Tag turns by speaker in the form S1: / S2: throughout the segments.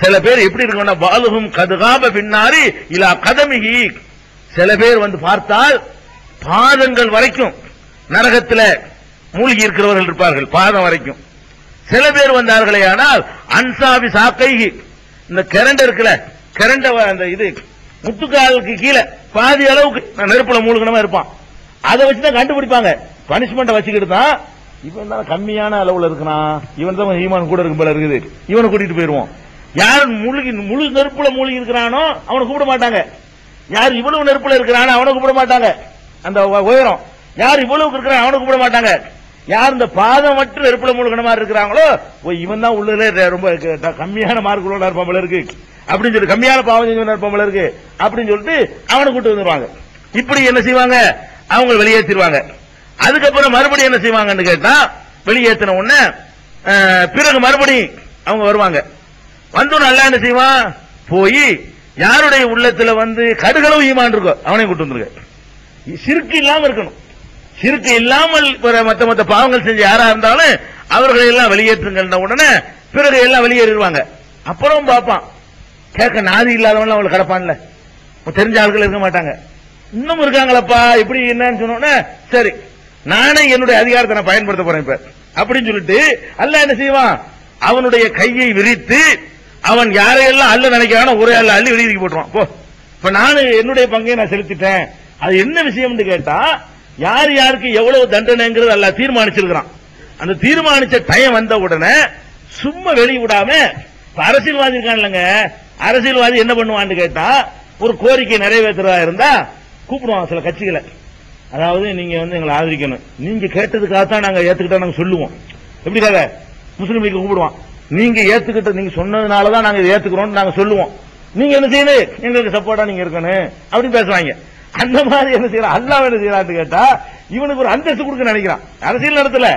S1: சில பேர் எப்படி இருக்கணும்னா பாலுகும் கதுகாப பின்னாரி இலா கதமிகி சில பேர் வந்து பார்த்தால் பாதங்கள் வரைக்கும் நரகத்தில் மூழ்கி இருக்கிறவர்கள் இருப்பார்கள் பாதம் வரைக்கும். சில பேர் வந்தார்களே ஆனால் அன்சாபி சாக்கைகி இந்த கரண்ட இருக்குல்ல கரண்ட அந்த இது முத்துக்காலுக்கு கீழே பாதி அளவுக்கு நான் நெருப்புல மூழ்கணமா இருப்பான். அதை வச்சு தான் கண்டுபிடிப்பாங்க. பனிஷ்மெண்ட் வச்சுக்கிட்டு தான் இவன் தான் கம்மியான அளவுல இருக்கிறான். இவன் தான் ஹீமான் கூட இருக்கும் போல இருக்குது. இவனை கூட்டிட்டு போயிருவோம் யார் முழுகி முழு நெருப்புல மூழ்கி இருக்கிறானோ அவனை கூப்பிட மாட்டாங்க. யார் இவ்வளவு நெருப்புல இருக்கிறானோ அவனை கூப்பிட மாட்டாங்க. அந்த உயரம். யார் இவ்வளவுக்கு இருக்கிறான் அவனை கூப்பிட மாட்டாங்க. யார் இந்த பாதம் மட்டும் நெருப்புல மூழ்கின மாதிரி இருக்கிறாங்களோ ஓ இவன் தான் உள்ளதுல ரொம்ப கம்மியான மார்க்குள்ள இருப்பான் போல இருக்கு. அப்படின்னு சொல்லி கம்மியான பாவம் செஞ்சவனா இருப்பான் போல இருக்கு. அப்படின்னு சொல்லிட்டு அவனை கூட்டு வந்துருவாங்க. இப்படி என்ன செய்வாங்க? அவங்க வெளியேற்றிடுவாங்க அதுக்கப்புறம் மறுபடியும் என்ன செய்வாங்கன்னு கேட்டா வெளியேற்றின உடனே பிறகு மறுபடியும் அவங்க வருவாங்க. வந்தோன்னு நல்லா என்ன செய்வான்? போய் யாருடைய உள்ளத்துல வந்து கடுகளவு ஈமான் இருக்கோ அவனையும் கூட்டு வந்துருக்க சிறுக்கு இல்லாம இருக்கணும். சிறுக்கு இல்லாமல் மத்த மத்த பாவங்கள் செஞ்ச யாரா இருந்தாலும் அவர்களை எல்லாம் வெளியேற்றுங்கள் உடனே பிறகு எல்லாம் வெளியேறிடுவாங்க. அப்புறம் பார்ப்பான். கேட்க நாதி இல்லாதவன் அவங்களை கிடப்பான்ல. தெரிஞ்ச ஆட்கள் இருக்க மாட்டாங்க. இன்னும் இருக்காங்களப்பா இப்படி என்னன்னு சொன்னோன்னே சரி நானே என்னுடைய அதிகாரத்தை நான் பயன்படுத்த போறேன் இப்ப. அப்படின்னு சொல்லிட்டு அல்ல என்ன செய்வான்? அவனுடைய கையை விரித்து அவன் யாரையெல்லாம் அல்ல நினைக்கிறானோ ஒரே அல்ல அள்ளி வெளியே போட்டுருவான். போ. இப்ப நானு என்னுடைய பங்கை நான் செலுத்திட்டேன். அது என்ன விஷயம்னு கேட்டா யார் யாருக்கு எவ்வளவு தண்டனைங்கிறது அல்ல தீர்மானிச்சிருக்கிறான். அந்த தீர்மானிச்ச டைம் வந்த உடனே சும்மா வெளியிடாம அரசியல்வாதி இருக்கான்லங்க அரசியல்வாதி என்ன பண்ணுவான்னு கேட்டா ஒரு கோரிக்கை நிறைவேற்றுறதா இருந்தா கூப்பிடுவான் சில கட்சிகளை. அதாவது நீங்க வந்து எங்களை ஆதரிக்கணும். நீங்க கேட்டதுக்காக தான் நாங்க ஏத்துக்கிட்டா நாங்க சொல்லுவோம். எப்படி கதை? முஸ்லீம் லீக் கூப்பிடுவான். நீங்க ஏத்துக்கிட்ட நீங்க சொன்னதுனால தான் நாங்க இதை ஏத்துக்கிறோம் நாங்க சொல்லுவோம். நீங்க என்ன செய்யணும்? எங்களுக்கு சப்போர்ட்டா நீங்க இருக்கணும். அப்படின்னு பேசுவாங்க. அந்த மாதிரி என்ன செய்யறான் அல்லாஹ் என்ன செய்யறான்னு கேட்டா இவனுக்கு ஒரு அந்தஸ்து கொடுக்க நினைக்கிறான். அரசியல் நடத்தல.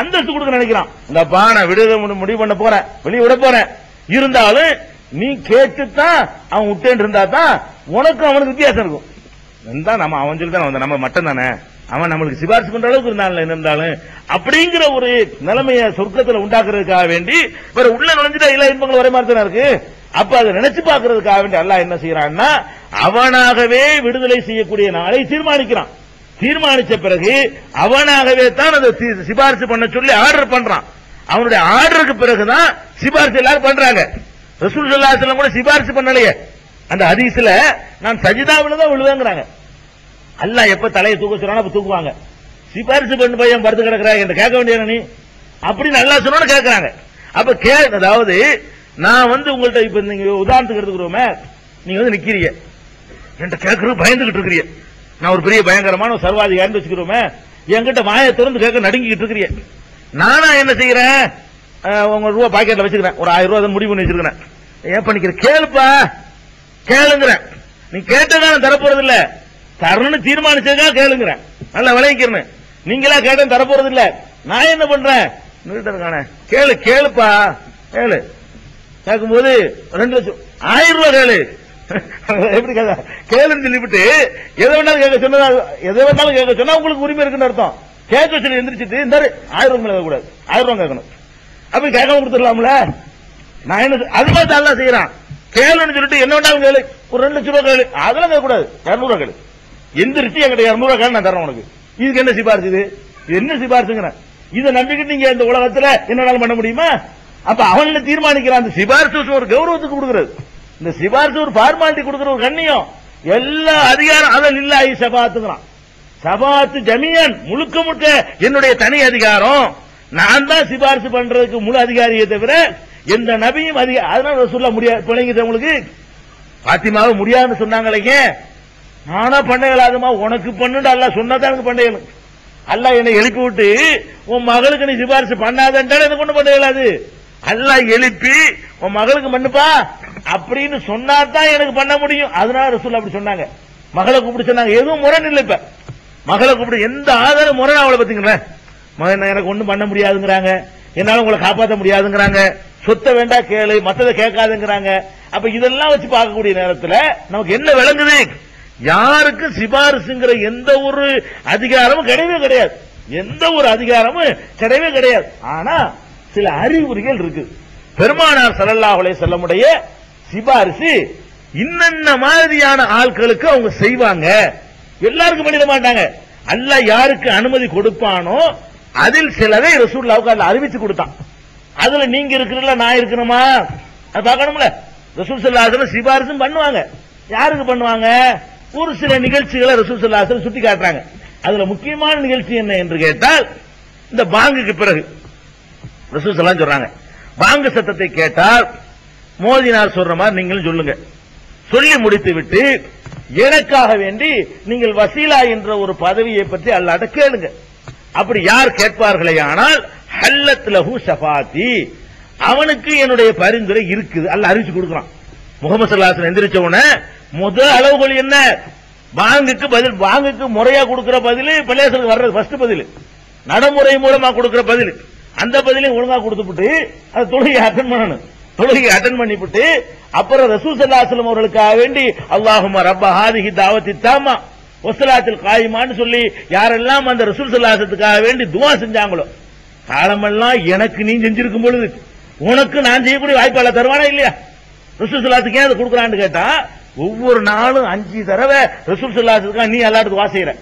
S1: அந்தஸ்து கொடுக்க நினைக்கிறான். இந்தப்பா நான் விடுதலை முடிவு பண்ண போறேன். வெளியே விட போறேன். இருந்தாலும் நீ கேட்டுத்தான் அவன் விட்டேன் இருந்தா தான் உனக்கும் அவனுக்கு வித்தியாசம் இருக்கும். நம்ம அவன் சொல்லி தான் நம்ம மட்டும் தானே அவன் நம்மளுக்கு சிபாரிசு பண்ற அளவுக்கு இருந்தாலும் இருந்தாலும். அப்படிங்கிற ஒரு நிலைமைய சொர்க்கத்துல உண்டாக்குறதுக்காக வேண்டி வேற உள்ள நுழைஞ்சிட்டா எல்லா இன்பங்கள் ஒரே மாதிரி இருக்கு? அப்ப அதை நினைச்சு பாக்குறதுக்காக வேண்டி அல்லாஹ் என்ன செய்யறான்னா அவனாகவே விடுதலை செய்யக்கூடிய நாளை தீர்மானிக்கிறான். தீர்மானிச்ச பிறகு அவனாகவே தான் அதை சிபாரிசு பண்ண சொல்லி ஆர்டர் பண்றான். அவனுடைய ஆர்டருக்கு பிறகுதான் சிபாரிசு எல்லாரும் பண்றாங்க. ரசூல் ஸல்லல்லாஹு கூட சிபாரிசு பண்ணலையே. அந்த ஹதீஸ்ல நான் சஜிதாவில தான் விழுவேங்கிறாங்க. அல்ல எப்ப தலையை தூக்க சொல்றானோ அப்ப தூக்குவாங்க. சிபாரிசு பண்ணு பையன் படுத்து கிடக்குறா என்று கேட்க வேண்டிய நீ? அப்படின்னு நல்லா சொன்னோன்னு கேட்கறாங்க. அப்ப கே அதாவது நான் வந்து உங்கள்ட்ட இப்ப நீங்க உதாரணத்துக்கு எடுத்துக்கிறோமே நீங்க வந்து நிக்கிறீங்க. என்கிட்ட கேட்கறது பயந்துகிட்டு இருக்கிறீங்க. நான் ஒரு பெரிய பயங்கரமான ஒரு சர்வாதிகாரின்னு வச்சுக்கிறோமே என்கிட்ட வாயை திறந்து கேட்க நடுங்கிட்டு இருக்கிறீங்க. நானா என்ன செய்யறேன்? உங்க ரூபா பாக்கெட்ல வச்சுக்கிறேன். ஒரு ஆயிரம் ரூபா முடிவு பண்ணி வச்சிருக்கிறேன் ஏன் பண்ணிக்கிற? கேளுப்பா. கேளுங்கிறேன். நீ கேட்டதா தரப்போறது இல்லை தரணும்னு தீர்மானிச்சதா கேளுங்கிறேன். நல்லா விளைவிக்கிறேன் நீங்களா கேட்ட தரப்போறது இல்ல நான் என்ன பண்றேன்? நிறுத்த இருக்கானே கேளு கேளுப்பா. கேளு. கேட்கும்போது ரெண்டு லட்சம். ஆயிரம் ரூபாய் கேளு. எப்படி கேட்க கேளுன்னு சொல்லிவிட்டு எதை வேணாலும் கேட்க சொன்னதா எதை வேணாலும் கேட்க சொன்னா உங்களுக்கு உரிமை இருக்குன்னு அர்த்தம். கேட்க சொல்லி எந்திரிச்சிட்டு இந்த ஆயிரம் ரூபாய் கேட்க கூடாது ஆயிரம் ரூபாய் கேட்கணும். அப்படி கேட்காம கொடுத்துடலாம்ல? நான் என்ன அது மாதிரி தான் செய்யறான். கேளுன்னு சொல்லிட்டு என்ன வேண்டாலும் கேளு. ஒரு ரெண்டு லட்சம் ரூபாய் கேளு. அதெல்லாம் கேட்கக்கூடாது. இரநூறுவா கேளு. எந்திரிச்சு எங்கிட்ட இருநூறு ரூபாய் நான் தரேன் உனக்கு. இதுக்கு என்ன சிபாரிசு இது? என்ன சிபாரிசுங்கிறேன் இதை நம்பிக்கிட்டு நீங்க இந்த உலகத்துல என்னனாலும் பண்ண முடியுமா? அப்ப அவங்கள தீர்மானிக்கிறான்? அந்த சிபாரிசு ஒரு கௌரவத்துக்கு கொடுக்கறது. இந்த சிபாரிசு ஒரு ஃபார்மாலிட்டி கொடுக்கற ஒரு கண்ணியம். எல்லா அதிகாரம் அதில் இல்ல ஐ சபாத்துங்கிறான். சபாத்து ஜமியன் முழுக்க முழுக்க என்னுடைய தனி அதிகாரம். நான் தான் சிபாரிசு பண்றதுக்கு முழு அதிகாரியை தவிர எந்த நபியும் அதிக அதனால சொல்ல முடியாது பிள்ளைங்க உங்களுக்கு பாத்திமாவை முடியாதுன்னு சொன்னாங்களே நானா பண்ண உனக்கு பண்ணுன்னு அல்ல சொன்னதான் எனக்கு பண்ண இயலும் என்னை எழுப்பி விட்டு உன் மகளுக்கு நீ சிபாரிசு பண்ணாதன்றால் எனக்கு ஒண்ணு பண்ண இயலாது எழுப்பி உன் மகளுக்கு பண்ணுப்பா? அப்படின்னு சொன்னாதான் எனக்கு பண்ண முடியும். அதனால ரசூல் அப்படி சொன்னாங்க. மகளை கூப்பிட்டு சொன்னாங்க. எதுவும் முரண் இல்லை இப்ப. மகளை கூப்பிட்டு எந்த ஆதாரம் முரண் அவளை பத்தீங்களேன் எனக்கு ஒண்ணும் பண்ண முடியாதுங்கிறாங்க. என்னால உங்களை காப்பாற்ற முடியாதுங்கிறாங்க. சொத்தை வேண்டா கேளு மத்ததை கேட்காதுங்கிறாங்க. அப்ப இதெல்லாம் வச்சு பார்க்கக்கூடிய நேரத்தில் நமக்கு என்ன விளங்குது? யாருக்கு சிபாரிசுங்கிற எந்த ஒரு அதிகாரமும் கிடையவே கிடையாது. எந்த ஒரு அதிகாரமும் கிடையவே கிடையாது. ஆனா சில அறிகுறிகள் இருக்கு. பெருமானார் ஸல்லல்லாஹு செல்லமுடைய சிபாரிசு இன்னென்ன மாதிரியான ஆட்களுக்கு அவங்க செய்வாங்க? எல்லாருக்கும் பண்ணிட மாட்டாங்க. அல்ல யாருக்கு அனுமதி கொடுப்பானோ அதில் சிலரை ரசூல்லாவுக்கு அதில் அறிவிச்சு கொடுத்தான். அதுல நீங்க இருக்கிறீங்களா நான் இருக்கணுமா? அது பார்க்கணும்ல. ரசூல் சல்லாஹ் சிபாரிசும் பண்ணுவாங்க. யாருக்கு பண்ணுவாங்க? ஒரு சில நிகழ்ச்சிகளை ரசூசல்லாசன் சுட்டி காட்டுறாங்க. அதுல முக்கியமான நிகழ்ச்சி என்ன என்று கேட்டால் இந்த பாங்குக்கு பிறகு. ரசூல் சொல்றாங்க. பாங்கு சத்தத்தை கேட்டால் மோதினார் சொல்ற மாதிரி நீங்களும் சொல்லுங்க. சொல்லி முடித்து விட்டு எனக்காக வேண்டி நீங்கள் வசீலா என்ற ஒரு பதவியை பற்றி அல்லாட்ட கேளுங்க. அப்படி யார் கேட்பார்களே ஆனால் ஹல்லத் லஹு சபாத்தி அவனுக்கு என்னுடைய பரிந்துரை இருக்குது. அல்ல அறிவிச்சு கொடுக்குறான். முகமது சல்லாசன் எந்திரிச்ச உடனே முதல் அளவுகோல் என்ன? பாங்குக்கு பதில் பாங்குக்கு முறையா கொடுக்கிற பதில் பிள்ளையசலுக்கு வர்றது ஃபர்ஸ்ட் பதில். நடைமுறை மூலமா கொடுக்கிற பதில். அந்த பதிலையும் ஒழுங்கா கொடுத்துப்புட்டு அது தொழுகை அட்டன் பண்ணணும். தொழுகை அட்டன் பண்ணிவிட்டு அப்புறம் ரசூல் சல்லாஸ்லம் அவர்களுக்காக வேண்டி அல்லாஹுமா ரப்ப ஹாதிஹி தாவத்தி தாமா ஒசலாத்தில் காயுமான்னு சொல்லி யாரெல்லாம் அந்த ரசூல் சல்லாசத்துக்காக வேண்டி துவா செஞ்சாங்களோ காலமெல்லாம் எனக்கு நீ செஞ்சிருக்கும் பொழுது உனக்கு நான் செய்யக்கூடிய வாய்ப்பாளர் தருவானா இல்லையா? ரசூல் சல்லாத்துக்கு ஏன் அதை கொடுக்குறான்னு கேட்டா ஒவ்வொரு நாளும் அஞ்சு தடவை ரசூல் சல்லாத்துக்காக நீ எல்லாத்துக்கும் வா செய்யற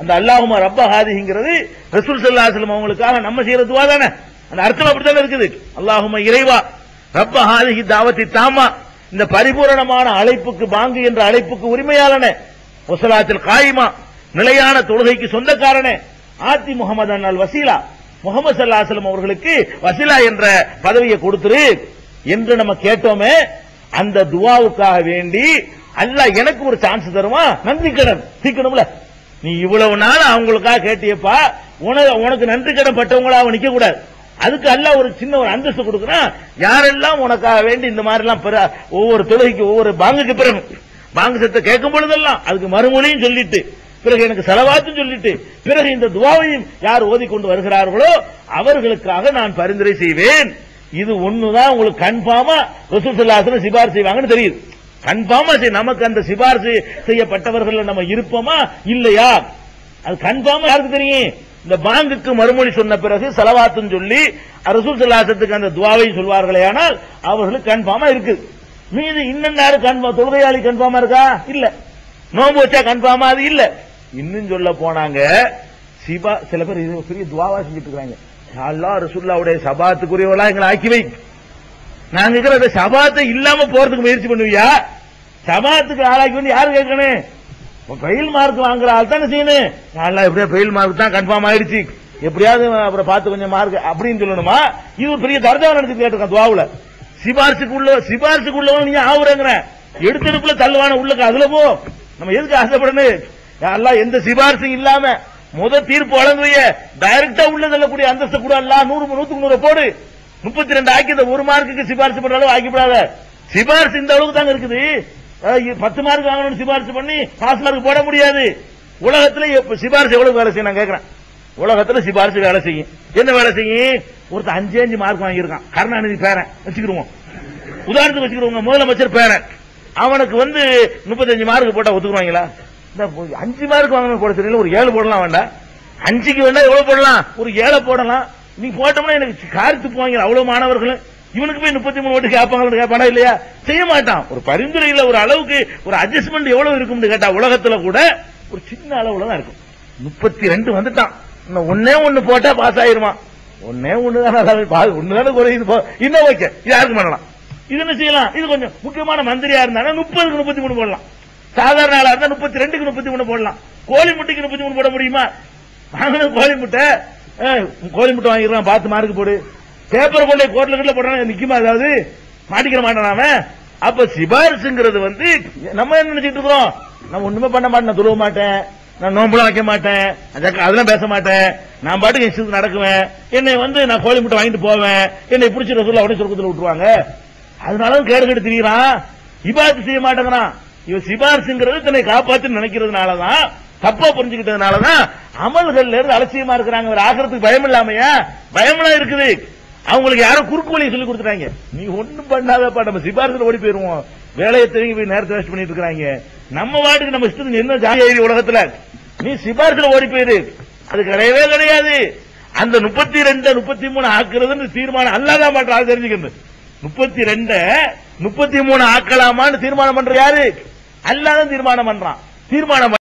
S1: அந்த அல்லாஹுமா ரப்ப ஹாதிங்கிறது ரசூல் சல்லாஹலம் அவங்களுக்காக நம்ம செய்யற துவா தானே. அந்த அர்த்தம் அப்படித்தானே இருக்குது? அல்லாஹுமா இறைவா ரப்ப ஹாதிஹி தாவத்தி தாமா. இந்த பரிபூரணமான அழைப்புக்கு பாங்கு என்ற அழைப்புக்கு உரிமையாளனே. ஒசலாத்தில் காயிமா நிலையான தொழுகைக்கு சொந்தக்காரனே. ஆத்தி முகமது அண்ணல் வசீலா. முகமது சல்லாஹலம் அவர்களுக்கு வசீலா என்ற பதவியை கொடுத்துரு என்று நம்ம கேட்டோமே அந்த துவாவுக்காக வேண்டி அல்ல எனக்கு ஒரு சான்ஸ் தருமா? நன்றி கடன். தீக்கணும்ல. நீ இவ்வளவு நாள் அவங்களுக்காக கேட்டியப்பா. உனக்கு உனக்கு நன்றி கடன் பட்டவங்களா அவன் நிக்க கூடாது அதுக்கு அல்ல ஒரு சின்ன ஒரு அந்தஸ்து கொடுக்குறான் யாரெல்லாம் உனக்காக வேண்டி இந்த மாதிரி எல்லாம் ஒவ்வொரு தொழுகைக்கு ஒவ்வொரு பாங்குக்கு பிறகு பாங்கு சத்தம் கேட்கும் பொழுதெல்லாம் அதுக்கு மறுமொழியும் சொல்லிட்டு பிறகு எனக்கு செலவாத்தும் சொல்லிட்டு பிறகு இந்த துவாவையும் யார் ஓதிக்கொண்டு வருகிறார்களோ அவர்களுக்காக நான் பரிந்துரை செய்வேன். இது ஒண்ணுதான் உங்களுக்கு கன்ஃபார்மா ரசூல் சிபாரிசு செய்வாங்கன்னு தெரியுது. கன்ஃபார்மா செய் நமக்கு அந்த சிபாரிசு செய்யப்பட்டவர்கள் நம்ம இருப்போமா? இல்லையா? அது கன்ஃபார்மா யாருக்கு தெரியும்? இந்த பாங்குக்கு மறுமொழி சொன்ன பிறகு செலவாத்துன்னு சொல்லி ரசூல் சல்லாசத்துக்கு அந்த துவாவை சொல்வார்களே ஆனால் அவர்களுக்கு கன்ஃபார்மா இருக்கு மீது இன்னும் கன்ஃபார்ம் தொழுகையாளி கன்ஃபார்மா இருக்கா? இல்ல. நோம்பு வச்சா கன்ஃபார்மா? அது இல்ல. இன்னும் சொல்ல போனாங்க சிபா சில பேர் இது பெரிய துவாவா செஞ்சுட்டு இருக்காங்க அல்லா ரசூல்லாவுடைய சபாத்துக்குரியவளா எங்களை ஆக்கி வை. நாங்க இருக்கிற அந்த சபாத்தை இல்லாம போறதுக்கு முயற்சி பண்ணுவியா? சபாத்துக்கு ஆளாக்கி வந்து யாரு கேட்கணும் பெயில் மார்க் வாங்குற ஆள் தானே செய்யணும் நல்லா எப்படியா பெயில் மார்க் தான் கன்ஃபார்ம் ஆயிடுச்சு. எப்படியாவது அப்புறம் பார்த்து கொஞ்சம் மார்க் அப்படின்னு சொல்லணுமா? இது பெரிய தர்ஜா நடத்தி கேட்டிருக்கான் துவாவுல. சிபாரிசுக்கு உள்ள சிபாரிசுக்கு உள்ளவன் ஆகுறங்கிற எடுத்தெடுப்புல தள்ளுவான உள்ளக்கு அதுல போ. நம்ம எதுக்கு ஆசைப்படணும்? எல்லாம் எந்த சிபாரிசும் இல்லாம முத தீர்ப்பு வழங்குவிய டைரக்டா உள்ள தள்ளக்கூடிய அந்தஸ்து கூட அல்ல நூறு நூத்துக்கு நூறு போடு முப்பத்தி ரெண்டு ஆக்கி இந்த ஒரு மார்க்குக்கு சிபாரிசு பண்ற அளவு ஆக்கிவிடாத. சிபாரிசு இந்த அளவுக்கு தாங்க இருக்குது. பத்து மார்க் வாங்கணும்னு சிபாரிசு பண்ணி பாஸ் மார்க் போட முடியாது. உலகத்துல சிபாரிசு எவ்வளவு வேலை செய்யும் நான் கேட்கிறேன் உலகத்துல சிபாரிசு வேலை செய்யும். என்ன வேலை செய்யும்? ஒருத்தர் அஞ்சு அஞ்சு மார்க் வாங்கியிருக்கான். கருணாநிதி பேரன். வச்சுக்கிடுவோம். உதாரணத்துக்கு வச்சுக்கிறவங்க முதலமைச்சர் பேரன். அவனுக்கு வந்து முப்பத்தஞ்சு மார்க் போட்டா ஒத்துக்குவாங்களா? இந்த அஞ்சு மார்க் வாங்க போட தெரியல ஒரு ஏழு போடலாம் வேண்டாம். அஞ்சுக்கு வேண்டாம் எவ்வளவு போடலாம்? ஒரு ஏழை போடலாம். நீ போட்டோம்னா எனக்கு காரி துப்புவாங்க அவ்வளவு மாணவர்கள். இவனுக்கு போய் முப்பத்தி மூணு ஓட்டு கேட்பாங்க கேட்பானா இல்லையா? செய்ய மாட்டான். ஒரு பரிந்துரையில் ஒரு அளவுக்கு ஒரு அட்ஜஸ்ட்மெண்ட் எவ்வளவு இருக்கும்னு கேட்டா உலகத்துல கூட ஒரு சின்ன அளவுல தான் இருக்கும். முப்பத்தி ரெண்டு வந்துட்டான். இன்னும் ஒன்னே ஒண்ணு போட்டா பாஸ் ஆயிருவான். ஒன்னே ஒண்ணுதான் ஒண்ணுதானே குறையுது போ. இன்னும் ஓகே இது யாருக்கு பண்ணலாம்? இது என்ன செய்யலாம்? இது கொஞ்சம் முக்கியமான மந்திரியா இருந்தாலும் முப்பதுக்கு முப்பத்தி மூணு போடலாம். சாதாரண ஆளா இருந்தா முப்பத்தி ரெண்டுக்கு முப்பத்தி மூணு போடலாம். கோழி முட்டைக்கு முப்பத்தி மூணு போட முடியுமா? வாங்கினது கோழி முட்டை. கோழி முட்டை வாங்கிடுறான் பார்த்து மார்க் போடு. பேப்பர் கொண்டே கோட்ல கிட்ட போடுறாங்க நிக்குமா அதாவது? மாட்டிக்கிற மாட்டான் அவன்? அப்ப சிபாரிசுங்கிறது வந்து நம்ம என்ன நினைச்சிட்டு இருக்கோம் நான் ஒண்ணுமே பண்ண மாட்டேன் நான் துருவ மாட்டேன். நான் நோம்புலாம் வைக்க மாட்டேன். அதெல்லாம் பேச மாட்டேன். நான் பாட்டுக்கு இஷ்டத்துக்கு நடக்குவேன். என்னை வந்து நான் கோழி முட்டை வாங்கிட்டு போவேன். என்னை பிடிச்சி சொல்ல உடனே சொர்க்கத்தில் விட்டுருவாங்க. அதனால கேடு கெடு திரியிறான். இபாத்து செய்ய மாட்டேங்கிறான். இவன் சிபாரிசுங்கிறது தன்னை காப்பாத்து நினைக்கிறதுனாலதான் தப்பா புரிஞ்சுக்கிட்டதுனாலதான் அமல்கள் இருந்து அலட்சியமா இருக்கிறாங்க. ஒரு ஆகிறதுக்கு பயம் இல்லாமையா? பயமெல்லாம் இருக்குது. அவங்களுக்கு யாரும் குறுக்கு வழியை சொல்லி கொடுத்துட்டாங்க. நீ ஒண்ணும் பண்ணாதப்பா நம்ம சிபாரிசுல ஓடி போயிருவோம். வேலையை திரும்பி போய் நேரத்தை வேஸ்ட் பண்ணிட்டு இருக்காங்க நம்ம வாட்டுக்கு நம்ம இஷ்டத்துக்கு என்ன ஜாலியாயிரு உலகத்துல? நீ சிபாரிசுல ஓடி போயிரு. அது கிடையவே கிடையாது. அந்த முப்பத்தி ரெண்டு முப்பத்தி மூணு ஆக்குறதுன்னு தீர்மானம் அல்லாதான் மாற்ற தெரிஞ்சுக்கிறது முப்பத்தி ரெண்டு முப்பத்தி மூணு ஆக்கலாமான்னு தீர்மானம் பண்ற யாரு? அல்லாதான் தீர்மானம் பண்றான். தீர்மானம்